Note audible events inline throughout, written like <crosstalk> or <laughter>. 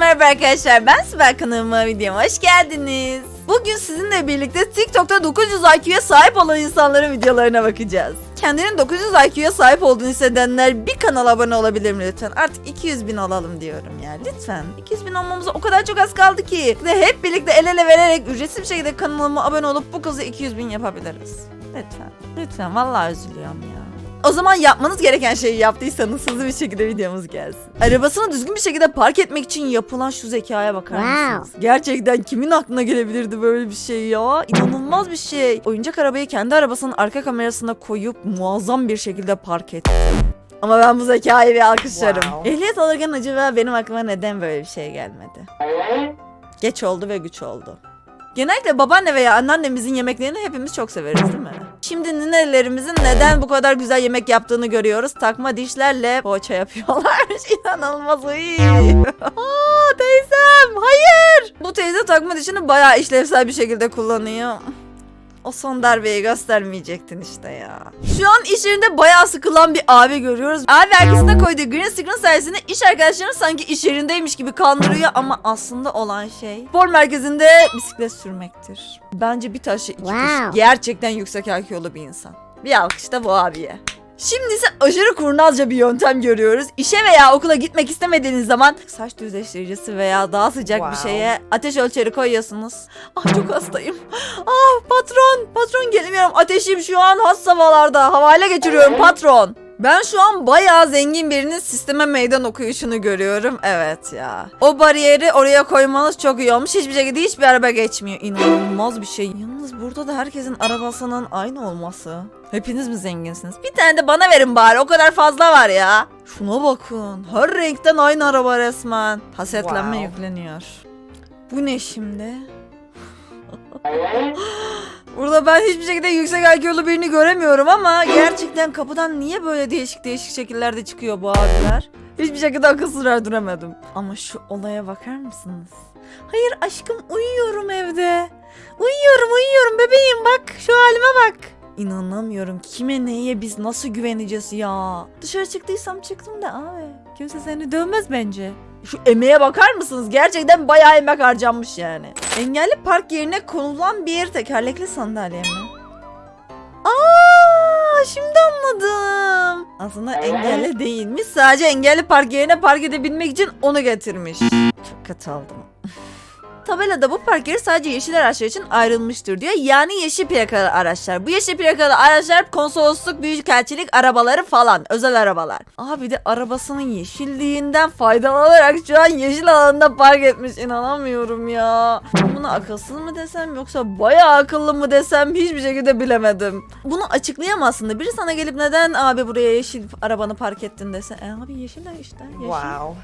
merhaba arkadaşlar. Ben Sibel kanalıma videoma hoş geldiniz. Bugün sizinle birlikte TikTok'ta 900 IQ'ya sahip olan insanların videolarına bakacağız. Kendinin 900 IQ'ya sahip olduğunu hissedenler bir kanala abone olabilir mi lütfen? Artık 200 bin olalım diyorum ya. Lütfen. 200 bin olmamıza o kadar çok az kaldı ki. Ve hep birlikte el ele vererek ücretsiz bir şekilde kanalıma abone olup bu kızı 200 bin yapabiliriz. Lütfen. Lütfen. Vallahi üzülüyorum ya. O zaman yapmanız gereken şeyi yaptıysanız hızlı bir şekilde videomuz gelsin. Arabasını düzgün bir şekilde park etmek için yapılan şu zekaya bakar Wow. mısınız? Gerçekten kimin aklına gelebilirdi böyle bir şey ya? İnanılmaz bir şey. Oyuncak arabayı kendi arabasının arka kamerasına koyup muazzam bir şekilde park etti. Ama ben bu zekayı bir alkışlarım. Wow. Ehliyet alırken acaba benim aklıma neden böyle bir şey gelmedi? Geç oldu ve güç oldu. Genellikle babaanne veya anneannemizin yemeklerini hepimiz çok severiz değil mi? Şimdi ninelerimizin neden bu kadar güzel yemek yaptığını görüyoruz. Takma dişlerle poğaça yapıyorlarmış. <laughs> İnanılmaz iyi. <laughs> Aa teyzem hayır. Bu teyze takma dişini bayağı işlevsel bir şekilde kullanıyor. O son darbeyi göstermeyecektin işte ya. Şu an iş yerinde bayağı sıkılan bir abi görüyoruz. Abi arkasına koyduğu green screen sayesinde iş arkadaşlarını sanki iş yerindeymiş gibi kandırıyor ama aslında olan şey spor merkezinde bisiklet sürmektir. Bence bir taşı iki kuş. Gerçekten yüksek IQ'lu bir insan. Bir alkış da bu abiye. Şimdi ise aşırı kurnazca bir yöntem görüyoruz. İşe veya okula gitmek istemediğiniz zaman saç düzleştiricisi veya daha sıcak bir Wow. şeye ateş ölçeri koyuyorsunuz. Ah çok hastayım. Ah patron, patron gelemiyorum. Ateşim şu an has havalarda. Havale geçiriyorum patron. Ben şu an bayağı zengin birinin sisteme meydan okuyuşunu görüyorum. Evet ya. O bariyeri oraya koymanız çok iyi olmuş. Hiçbir şekilde hiçbir araba geçmiyor. İnanılmaz bir şey. Yalnız burada da herkesin arabasının aynı olması. Hepiniz mi zenginsiniz? Bir tane de bana verin bari. O kadar fazla var ya. Şuna bakın. Her renkten aynı araba resmen. Hasetlenme Wow. yükleniyor. Bu ne şimdi? <gasps> Burada ben hiçbir şekilde yüksek IQ'lu birini göremiyorum ama <gasps> gerçekten kapıdan niye böyle değişik değişik şekillerde çıkıyor bu abiler? Hiçbir şekilde akıl sır erdiremedim. Ama şu olaya bakar mısınız? Hayır aşkım uyuyorum evde. Uyuyorum uyuyorum bebeğim bak şu halime bak. İnanamıyorum kime neye biz nasıl güveneceğiz ya. Dışarı çıktıysam çıktım da abi. Kimse seni dövmez bence. Şu emeğe bakar mısınız? Gerçekten bayağı emek harcanmış yani. Engelli park yerine konulan bir tekerlekli sandalye mi? Aa, şimdi anladım. Aslında engelli değilmiş. Sadece engelli park yerine park edebilmek için onu getirmiş. Çok kötü oldum. Tabelada bu park yeri sadece yeşil araçlar için ayrılmıştır diyor. Yani yeşil plakalı araçlar. Bu yeşil plakalı araçlar konsolosluk, büyükelçilik arabaları falan. Özel arabalar. Abi de arabasının yeşilliğinden faydalanarak şu an yeşil alanda park etmiş. İnanamıyorum ya. Buna akılsız mı desem yoksa bayağı akıllı mı desem hiçbir şekilde bilemedim. Bunu açıklayamazsın da biri sana gelip neden abi buraya yeşil arabanı park ettin dese. E abi yeşiller işte. Yeşil. Wow.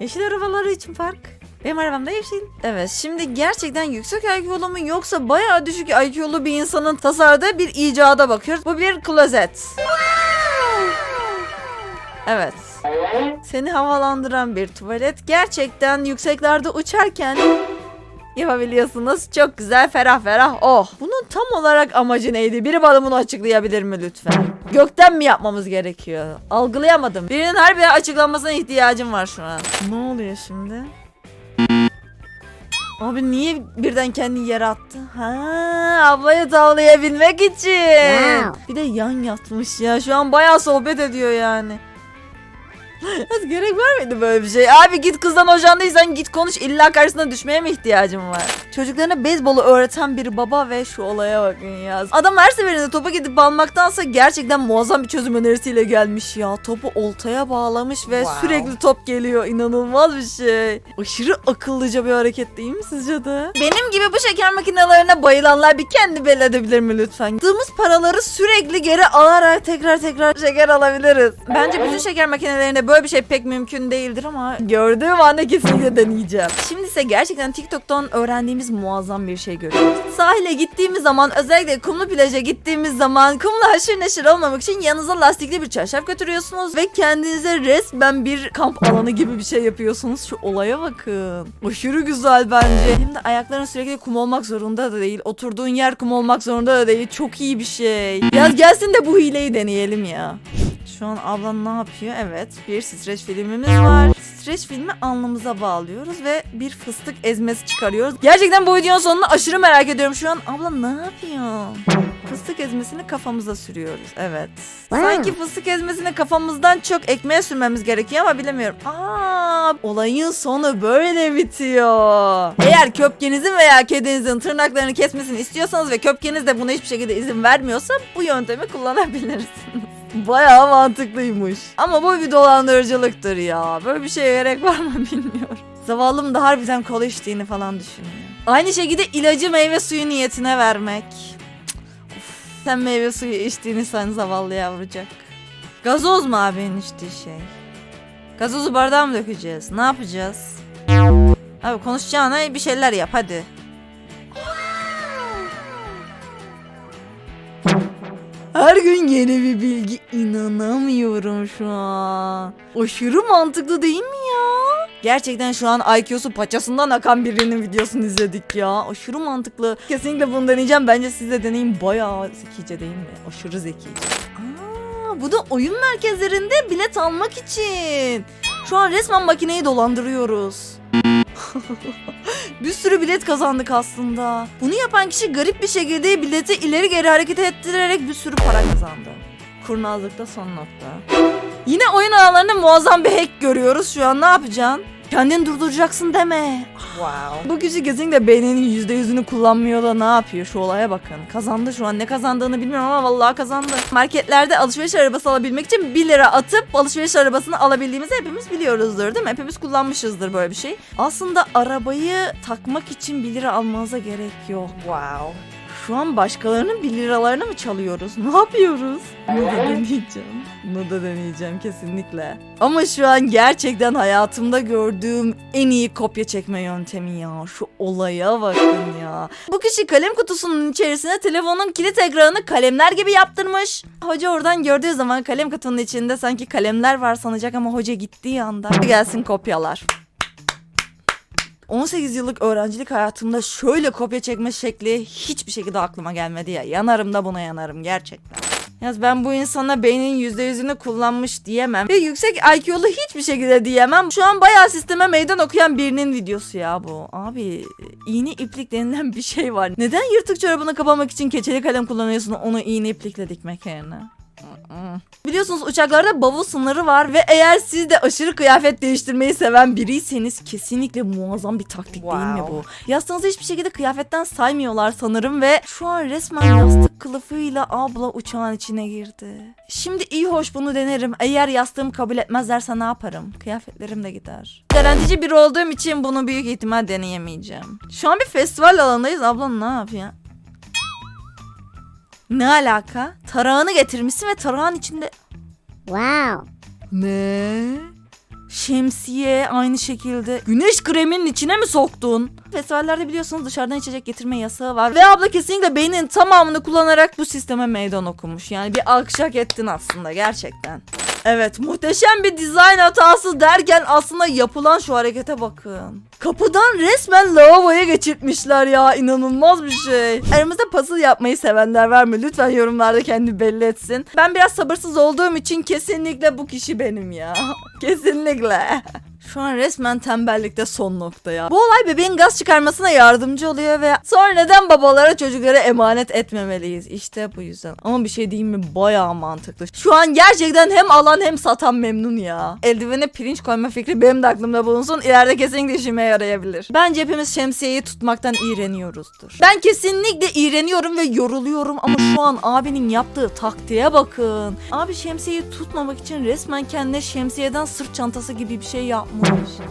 Yeşil arabaları için park. Benim arabam da yeşil. Evet şimdi gerçekten yüksek IQ'lu mu yoksa bayağı düşük IQ'lu bir insanın tasarladığı bir icada bakıyoruz. Bu bir klozet. Evet. Seni havalandıran bir tuvalet. Gerçekten yükseklerde uçarken yapabiliyorsunuz. Çok güzel ferah ferah. Oh. Bunun tam olarak amacı neydi? Biri bana bunu açıklayabilir mi lütfen? Gökten mi yapmamız gerekiyor? Algılayamadım. Birinin harbiden açıklanmasına ihtiyacım var şu an. Ne oluyor şimdi? Abi niye birden kendini yere attı? Ha, ablayı tavlayabilmek için. Wow. Bir de yan yatmış ya. Şu an bayağı sohbet ediyor yani. Az gerek var mıydı böyle bir şey? Abi git kızdan hocandıysan git konuş. İlla karşısına düşmeye mi ihtiyacım var? Çocuklarına beyzbolu öğreten bir baba ve şu olaya bakın ya. Adam her seferinde topa gidip almaktansa gerçekten muazzam bir çözüm önerisiyle gelmiş ya. Topu oltaya bağlamış ve Wow. sürekli top geliyor. İnanılmaz bir şey. Aşırı akıllıca bir hareket değil mi sizce de? Benim gibi bu şeker makinelerine bayılanlar bir kendi belli edebilir mi lütfen? Aldığımız paraları sürekli geri alarak tekrar tekrar şeker alabiliriz. Bence bütün şeker böyle bir şey pek mümkün değildir ama gördüğüm anda kesinlikle deneyeceğim. Şimdi ise gerçekten TikTok'tan öğrendiğimiz muazzam bir şey görüyoruz. Sahile gittiğimiz zaman özellikle kumlu plaja gittiğimiz zaman kumla haşır neşir olmamak için yanınıza lastikli bir çarşaf götürüyorsunuz ve kendinize resmen bir kamp alanı gibi bir şey yapıyorsunuz. Şu olaya bakın. Aşırı güzel bence. Hem de ayakların sürekli kum olmak zorunda da değil. Oturduğun yer kum olmak zorunda da değil. Çok iyi bir şey. Yaz gelsin de bu hileyi deneyelim ya. Şu an ablan ne yapıyor? Evet bir streç filmimiz var. Streç filmi alnımıza bağlıyoruz ve bir fıstık ezmesi çıkarıyoruz. Gerçekten bu videonun sonunu aşırı merak ediyorum şu an. Abla ne yapıyorsun? Fıstık ezmesini kafamıza sürüyoruz. Evet. Sanki fıstık ezmesini kafamızdan çok ekmeğe sürmemiz gerekiyor ama bilemiyorum. Aa, olayın sonu böyle bitiyor. Eğer köpkenizin veya kedinizin tırnaklarını kesmesini istiyorsanız ve köpkeniz de buna hiçbir şekilde izin vermiyorsa bu yöntemi kullanabilirsiniz. Bayağı mantıklıymış. Ama bu bir dolandırıcılıktır ya. Böyle bir şeye gerek var mı <laughs> bilmiyorum. Zavallım da harbiden kola içtiğini falan düşünüyor. Aynı şekilde ilacı meyve suyu niyetine vermek. Of. Sen meyve suyu içtiğini sen zavallı yavrucak. Gazoz mu abinin içtiği şey? Gazozu bardağa mı dökeceğiz? Ne yapacağız? Abi konuşacağına bir şeyler yap hadi. Her gün yeni bir bilgi inanamıyorum şu an. Aşırı mantıklı değil mi ya? Gerçekten şu an IQ'su paçasından akan birinin videosunu izledik ya. Aşırı mantıklı. Kesinlikle bunu deneyeceğim. Bence siz de deneyin. Bayağı zekice değil mi? Aşırı zekice. Aa, bu da oyun merkezlerinde bilet almak için. Şu an resmen makineyi dolandırıyoruz. <laughs> bir sürü bilet kazandık aslında. Bunu yapan kişi garip bir şekilde bileti ileri geri hareket ettirerek bir sürü para kazandı. Kurnazlıkta son nokta. Yine oyun ağlarında muazzam bir hack görüyoruz şu an ne yapacaksın? Kendini durduracaksın deme. Wow. Bu kişi kesinlikle beyninin %100'ünü kullanmıyor da ne yapıyor şu olaya bakın. Kazandı şu an ne kazandığını bilmiyorum ama vallahi kazandı. Marketlerde alışveriş arabası alabilmek için 1 lira atıp alışveriş arabasını alabildiğimizi hepimiz biliyoruzdur değil mi? Hepimiz kullanmışızdır böyle bir şey. Aslında arabayı takmak için 1 lira almanıza gerek yok. Wow. Şu an başkalarının 1 liralarını mı çalıyoruz? Ne yapıyoruz? Bunu da deneyeceğim. Bunu da deneyeceğim kesinlikle. Ama şu an gerçekten hayatımda gördüğüm en iyi kopya çekme yöntemi ya. Şu olaya bakın ya. Bu kişi kalem kutusunun içerisine telefonun kilit ekranını kalemler gibi yaptırmış. Hoca oradan gördüğü zaman kalem kutunun içinde sanki kalemler var sanacak ama hoca gittiği anda gelsin kopyalar. 18 yıllık öğrencilik hayatımda şöyle kopya çekme şekli hiçbir şekilde aklıma gelmedi ya. Yanarım da buna yanarım gerçekten. Yaz ben bu insana beynin %100'ünü kullanmış diyemem. Ve yüksek IQ'lu hiçbir şekilde diyemem. Şu an bayağı sisteme meydan okuyan birinin videosu ya bu. Abi iğne iplik denilen bir şey var. Neden yırtık çorabını kapamak için keçeli kalem kullanıyorsun onu iğne iplikle dikmek yerine? Biliyorsunuz uçaklarda bavul sınırı var ve eğer siz de aşırı kıyafet değiştirmeyi seven biriyseniz kesinlikle muazzam bir taktik değil mi bu? Yastığınızı hiçbir şekilde kıyafetten saymıyorlar sanırım ve şu an resmen yastık kılıfıyla abla uçağın içine girdi. Şimdi iyi hoş bunu denerim. Eğer yastığımı kabul etmezlerse ne yaparım? Kıyafetlerim de gider. Garantici biri olduğum için bunu büyük ihtimal deneyemeyeceğim. Şu an bir festival alanındayız. Abla ne yapıyor? Ne alaka? Tarağını getirmişsin ve tarağın içinde... Wow. Ne? Şemsiye aynı şekilde. Güneş kreminin içine mi soktun? Festivallerde biliyorsunuz dışarıdan içecek getirme yasağı var. Ve abla kesinlikle beynin tamamını kullanarak bu sisteme meydan okumuş. Yani bir alkış hak ettin aslında gerçekten. Evet muhteşem bir dizayn hatası derken aslında yapılan şu harekete bakın. Kapıdan resmen lavaboya geçirtmişler ya inanılmaz bir şey. Aramızda puzzle yapmayı sevenler var mı? Lütfen yorumlarda kendi belli etsin. Ben biraz sabırsız olduğum için kesinlikle bu kişi benim ya. <laughs> kesinlikle. Şu an resmen tembellikte son nokta ya. Bu olay bebeğin gaz çıkarmasına yardımcı oluyor ve sonra neden babalara çocuklara emanet etmemeliyiz? İşte bu yüzden. Ama bir şey diyeyim mi? Bayağı mantıklı. Şu an gerçekten hem alan hem satan memnun ya. Eldivene pirinç koyma fikri benim de aklımda bulunsun. İleride kesinlikle işime yarayabilir. Bence hepimiz şemsiyeyi tutmaktan iğreniyoruzdur. Ben kesinlikle iğreniyorum ve yoruluyorum ama şu an abinin yaptığı taktiğe bakın. Abi şemsiyeyi tutmamak için resmen kendine şemsiyeden sırt çantası gibi bir şey yapmış.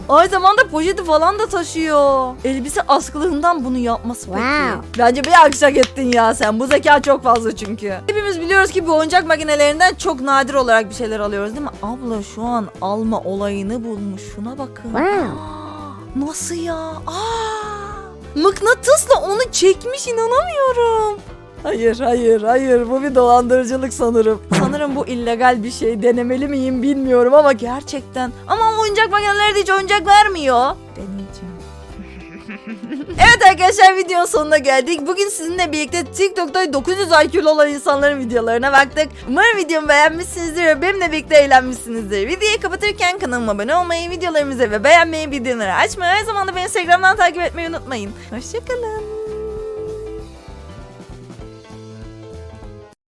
Aynı zamanda poşeti falan da taşıyor. Elbise askılığından bunu yapması peki. Wow. Bence bir akşak ettin ya sen. Bu zeka çok fazla çünkü. Hepimiz biliyoruz ki bu oyuncak makinelerinden çok nadir olarak bir şeyler alıyoruz değil mi? Abla şu an alma olayını bulmuş. Şuna bakın. Wow. <gasps> Nasıl ya? Aa! Mıknatısla onu çekmiş inanamıyorum. Hayır hayır hayır bu bir dolandırıcılık sanırım. Sanırım bu illegal bir şey denemeli miyim bilmiyorum ama gerçekten. Ama oyuncak makineleri de hiç oyuncak vermiyor. Deneyeceğim. <laughs> evet arkadaşlar videonun sonuna geldik. Bugün sizinle birlikte TikTok'ta 900 IQ'lu olan insanların videolarına baktık. Umarım videomu beğenmişsinizdir ve benimle birlikte eğlenmişsinizdir. Videoyu kapatırken kanalıma abone olmayı, videolarımızı ve beğenmeyi, bildirimleri açmayı, her zaman da beni Instagram'dan takip etmeyi unutmayın. Hoşçakalın.